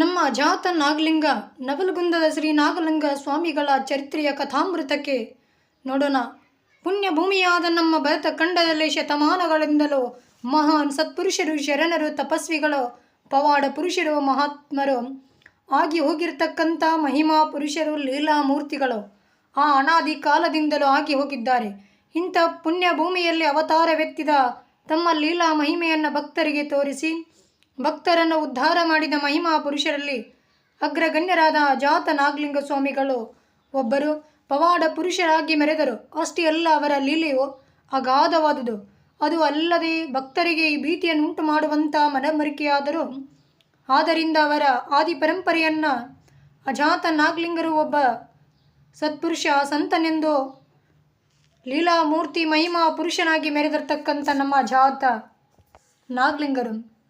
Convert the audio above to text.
ನಮ್ಮ ಜಾತ ನಾಗಲಿಂಗ, ನವಲಗುಂದದ ಶ್ರೀ ನಾಗಲಿಂಗ ಸ್ವಾಮಿಗಳ ಚರಿತ್ರೆಯ ಕಥಾಮೃತಕ್ಕೆ ನೋಡೋಣ. ಪುಣ್ಯಭೂಮಿಯಾದ ನಮ್ಮ ಭರತ ಖಂಡದಲ್ಲಿ ಶತಮಾನಗಳಿಂದಲೂ ಮಹಾನ್ ಸತ್ಪುರುಷರು, ಶರಣರು, ತಪಸ್ವಿಗಳು, ಪವಾಡ ಪುರುಷರು, ಮಹಾತ್ಮರು ಆಗಿ ಹೋಗಿರ್ತಕ್ಕಂಥ ಮಹಿಮಾ ಪುರುಷರು, ಲೀಲಾ ಮೂರ್ತಿಗಳು ಆ ಅನಾದಿ ಕಾಲದಿಂದಲೂ ಆಗಿ ಹೋಗಿದ್ದಾರೆ. ಇಂಥ ಪುಣ್ಯಭೂಮಿಯಲ್ಲಿ ಅವತಾರವೆತ್ತಿದ ತಮ್ಮ ಲೀಲಾ ಮಹಿಮೆಯನ್ನು ಭಕ್ತರಿಗೆ ತೋರಿಸಿ ಭಕ್ತರನ್ನು ಉದ್ಧಾರ ಮಾಡಿದ ಮಹಿಮಾ ಪುರುಷರಲ್ಲಿ ಅಗ್ರಗಣ್ಯರಾದ ಜಾತ ನಾಗಲಿಂಗ ಸ್ವಾಮಿಗಳು ಒಬ್ಬರು ಪವಾಡ ಪುರುಷರಾಗಿ ಮೆರೆದರು. ಅಷ್ಟೇ ಅಲ್ಲ, ಅವರ ಲೀಲೆಯು ಅಗಾಧವಾದುದು. ಅದು ಅಲ್ಲದೆ ಭಕ್ತರಿಗೆ ಈ ಭೀತಿಯನ್ನುಂಟು ಮಾಡುವಂಥ ಮನಮರಿಕೆಯಾದರೂ, ಆದ್ದರಿಂದ ಅವರ ಆದಿ ಪರಂಪರೆಯನ್ನು ಅಜಾತ ನಾಗಲಿಂಗರು ಒಬ್ಬ ಸತ್ಪುರುಷ ಸಂತನೆಂದು ಲೀಲಾಮೂರ್ತಿ ಮಹಿಮಾ ಪುರುಷನಾಗಿ ಮೆರೆದಿರ್ತಕ್ಕಂಥ ನಮ್ಮ ಜಾತ ನಾಗಲಿಂಗರು.